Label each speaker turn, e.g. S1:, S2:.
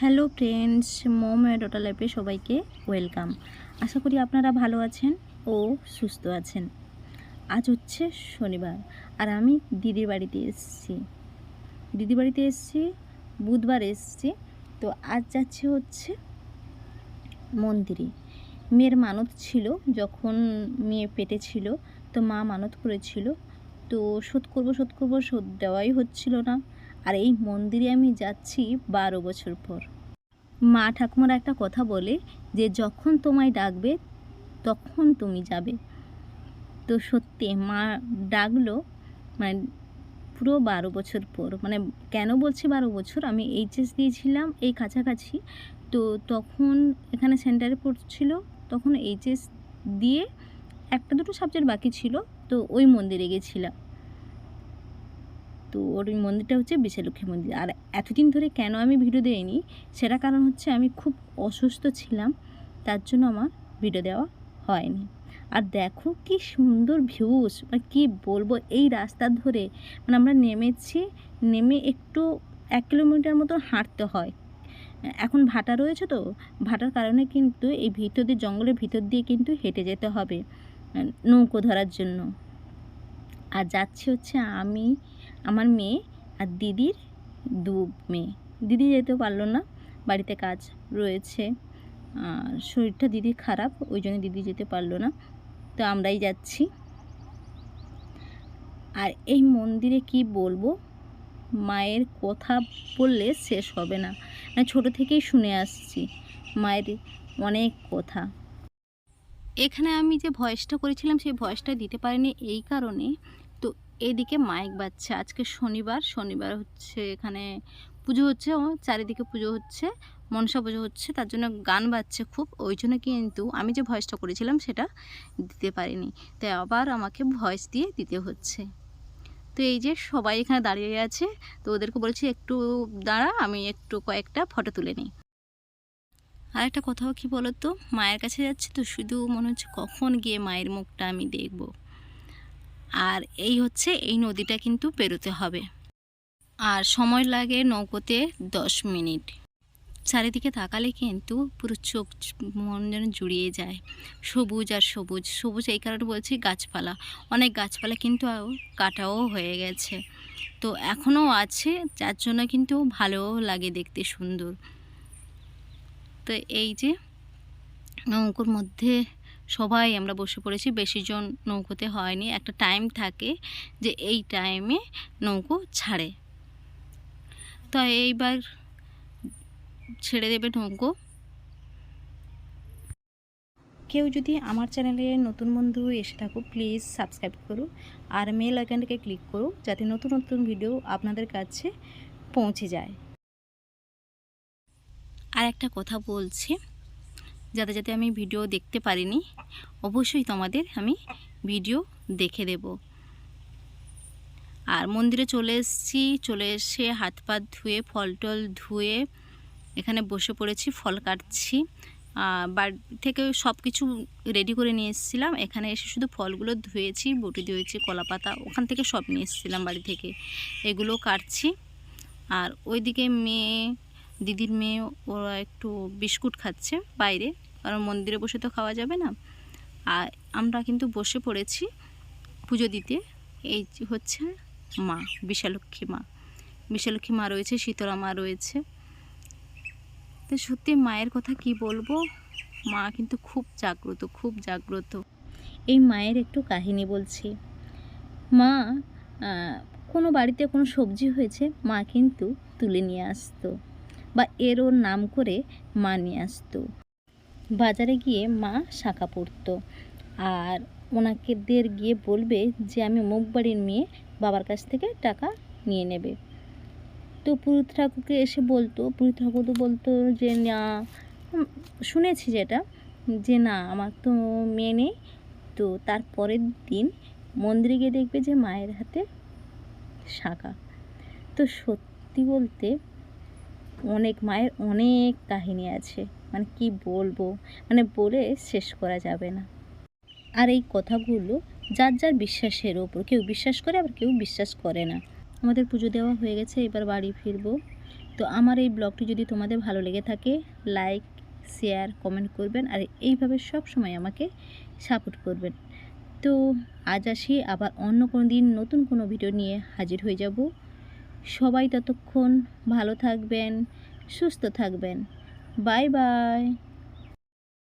S1: Hello friends, মোম ডোটা লাইফে সবাইকে ওয়েলকাম। আশা করি আপনারা ভালো আছেন ও সুস্থ আছেন। আজ হচ্ছে শনিবার আর আমি দিদির বাড়িতে এসেছি। দিদির বাড়িতে এসেছি, বুধবার এসেছি। তো আজ যাচ্ছে হচ্ছে মন্দিরে। মেয়ের মানত ছিল, যখন মেয়ে পেটে ছিল, তো মা মানত করেছিল। তো শোধ করব শোধ করব, শোধ দেওয়াই হচ্ছিল না। আর এই মন্দিরে আমি যাচ্ছি বারো বছর পর। মা ঠাকুমার একটা কথা বলে যে, যখন তোমায় ডাকবে, তখন তুমি যাবে। তো সত্যি মা ডাকলো মানে পুরো বারো বছর পর মানে কেন বলছি বারো বছর? আমি এইচএস দিয়েছিলাম এই কাছাকাছি, তো তখন এখানে সেন্টারে পড়ছিল, তখন এইচএস দিয়ে একটা দুটো সাবজেক্ট বাকি ছিল, তো ওই মন্দিরে গেছিলাম। তো ওর ওই মন্দিরটা হচ্ছে বিশালক্ষী মন্দির। আর এতদিন ধরে কেন আমি ভিডিও দেইনি? সেটা কারণ হচ্ছে আমি খুব অসুস্থ ছিলাম, তার জন্য আমার ভিডিও দেওয়া হয়নি। আর দেখো কি সুন্দর ভিউস মানে কী বলব, এই রাস্তা ধরে মানে আমরা নেমেছি, নেমে একটু এক কিলোমিটার মতো হাঁটতে হয়। এখন ভাটা রয়েছে তো, ভাটার কারণে কিন্তু এই ভিতর দিয়ে, জঙ্গলের ভিতর দিয়ে কিন্তু হেঁটে যেতে হবে, নৌকো ধরার জন্য। আর যাচ্ছি হচ্ছে আমি আমার মেয়ে আর দিদির দু মেয়ে। দিদি যেতে পারল না, বাড়িতে কাজ রয়েছে। আর শরীরটা দিদির খারাপ, ওই জন্য দিদি যেতে পারল না। তো আমরাই যাচ্ছি। আর এই মন্দিরে কি বলব? মায়ের কথা বললে শেষ হবে না। মানে ছোটো থেকেই শুনে আসছি, মায়ের অনেক কথা। এখানে আমি যে ভয়েসটা করেছিলাম, সেই ভয়েসটা দিতে পারিনি এই কারণে। তো এদিকে মাইক বাজছে। আজকে শনিবার শনিবার হচ্ছে এখানে পুজো হচ্ছে ও চারিদিকে পুজো হচ্ছে, মনসা পুজো হচ্ছে, তার জন্য গান বাজছে খুব। ওই জন্য কিন্তু আমি যে ভয়েসটা করেছিলাম সেটা দিতে পারিনি। তাই আবার আমাকে ভয়েস দিয়ে দিতে হচ্ছে। তো এই যে সবাই এখানে দাঁড়িয়ে আছে, তো ওদেরকে বলেছি একটু দাঁড়া, আমি একটু কয়েকটা ফটো তুলে নিই। আর একটা কথাও কি বলো তো মায়ের কাছে যাচ্ছি তো শুধু মনে হচ্ছে কখন গিয়ে মায়ের মুখটা আমি দেখব। আর এই হচ্ছে এই নদীটা কিন্তু পেরোতে হবে। আর সময় লাগে নৌকোতে দশ মিনিট। চারিদিকে তাকালে কিন্তু পুরো চোখ মন যেন জুড়িয়ে যায়। সবুজ আর সবুজ সবুজ এই কারণে বলছি গাছপালা। অনেক গাছপালা কিন্তু কাটাও হয়ে গেছে। তো এখনও আছে, যার জন্য কিন্তু ভালোও লাগে দেখতে সুন্দর। তো এই যে নৌকোর মধ্যে সবাই আমরা বসে পড়েছি বেশি জন নৌকোতে হয়নি। একটা টাইম থাকে যে এই টাইমে নৌকো ছাড়ে। তো এইবার ছেড়ে দেবে নৌকো। কেউ যদি আমার চ্যানেলে নতুন বন্ধু এসে থাকো প্লিজ সাবস্ক্রাইব করো। আর মেল আইকনটাকে ক্লিক করো যাতে নতুন নতুন ভিডিও আপনাদের কাছে পৌঁছে যায়। আর একটা কথা বলছি যাতে যাতে আমি ভিডিও দেখতে পারিনি, অবশ্যই তোমাদের আমি ভিডিও দেখে দেব। আর মন্দিরে চলে এসেছি, চলে এসে হাত পা ধুয়ে, ফল টল ধুয়ে এখানে বসে পড়েছি, ফল কাটছি। বাড়ি থেকে সব কিছু রেডি করে নিয়ে এসেছিলাম। এখানে এসে শুধু ফলগুলো ধুয়েছি, বটি ধুয়েছি কলা পাতা ওখান থেকে সব নিয়ে এসেছিলাম বাড়ি থেকে। এগুলো কাটছি। আর ওইদিকে মেয়ে দিদির মেয়ে ওরা একটু বিস্কুট খাচ্ছে বাইরে। কারণ মন্দিরে বসে তো খাওয়া যাবে না। আর আমরা কিন্তু বসে পড়েছি পুজো দিতে। এই হচ্ছে মা বিশালক্ষী মা। বিশালক্ষী মা রয়েছে, শীতলা মা রয়েছে। তো সত্যি মায়ের কথা কি বলব? মা কিন্তু খুব জাগ্রত খুব জাগ্রত। এই মায়ের একটু কাহিনী বলছি। মা কোনো বাড়িতে কোনো সবজি হয়েছে, মা কিন্তু তুলে নিয়ে আসতো। বা এর ওর নাম করে মা নিয়ে আসতো। বাজারে গিয়ে মা শাখা পড়তো আর ওনাকে দের গিয়ে বলবে যে, আমি অমুক বাড়ির মেয়ে, বাবার কাছ থেকে টাকা নিয়ে নেবে। তো পুরুত ঠাকুরকে এসে বলতো, পুরুত ঠাকুর বলতো যে, না শুনেছি যেটা, যে না, আমার তো মেয়ে নেই। তো তার পরের দিন মন্দিরে গিয়ে দেখবে যে, মায়ের হাতে শাখা। তো সত্যি বলতে অনেক মায়ের অনেক কাহিনী আছে। মানে কি বলব? মানে বলে শেষ করা যাবে না। আর এই কথাগুলো যার যার বিশ্বাসের ওপর, কেউ বিশ্বাস করে, আবার কেউ বিশ্বাস করে না। আমাদের পুজো দেওয়া হয়ে গেছে, এবার বাড়ি ফিরবো। তো আমার এই ব্লগটি যদি তোমাদের ভালো লেগে থাকে লাইক শেয়ার কমেন্ট করবেন আর এইভাবে সব সময় আমাকে সাপোর্ট করবেন। তো আজ আসি, আবার অন্য কোনো দিন নতুন কোনো ভিডিও নিয়ে হাজির হয়ে যাব। সবাই ততক্ষণ ভালো থাকবেন সুস্থ থাকবেন। Bye bye.